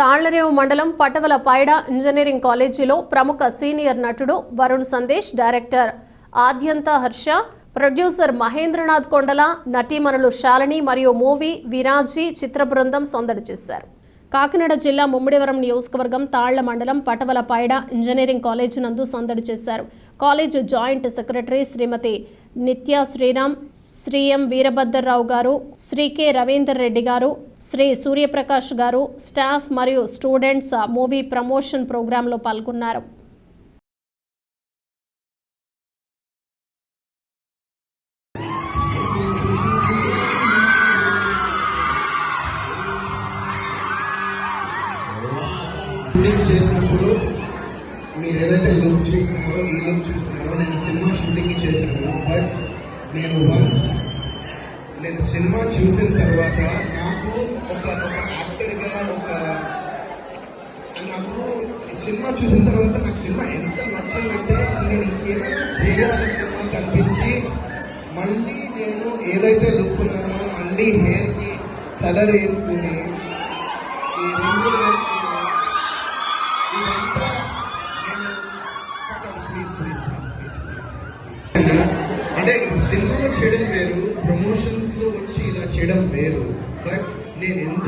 తాళ్ళరేవు మండలం పటవల పైడ ఇంజనీరింగ్ కాలేజీలో ప్రముఖ సీనియర్ నటుడు వరుణ్ సందేశ్ డైరెక్టర్ ఆద్యంత హర్ష ప్రొడ్యూసర్ మహేంద్రనాథ్ కొండల నటీమణులు శాలిని మరియు మూవీ విరాజీ చిత్ర బృందం సందడి చేశారు. కాకినాడ జిల్లా ముమ్మిడివరం నియోజకవర్గం తాళ్ళ మండలం పటవలపాయడ ఇంజనీరింగ్ కాలేజ్ నందు సందడి చేశారు. కాలేజ్ జాయింట్ సెక్రటరీ శ్రీమతి నిత్య శ్రీరామ్ శ్రీ ఎం వీరభద్రరావు గారు శ్రీ కె రవీందర్ రెడ్డి గారు శ్రీ సూర్యప్రకాష్ గారు స్టాఫ్ మరియు స్టూడెంట్స్ మూవీ ప్రమోషన్ ప్రోగ్రాంలో పాల్గొన్నారు. షూటింగ్ చేసినప్పుడు మీరు ఏదైతే లుక్ చూస్తున్నారో ఈ లుక్ చూస్తున్నారో నేను సినిమా షూటింగ్ చేశాను. బట్ నేను వన్స్ నేను సినిమా చూసిన తర్వాత నాకు ఒక ఒక యాక్టర్గా ఒక నాకు సినిమా చూసిన తర్వాత నాకు సినిమా ఎంత నచ్చిందంటే నేను ఇంకేమైనా చేయాలి సినిమా కనిపించి మళ్ళీ నేను ఏదైతే లుక్ ఉన్నానో మళ్ళీ హెయిర్కి కలర్ వేసుకుని ఈ రింగులు అంటే సినిమాలో చేయడం వేరు ప్రమోషన్స్లో వచ్చి ఇలా చేయడం వేరు. బట్ నేను ఎందుకు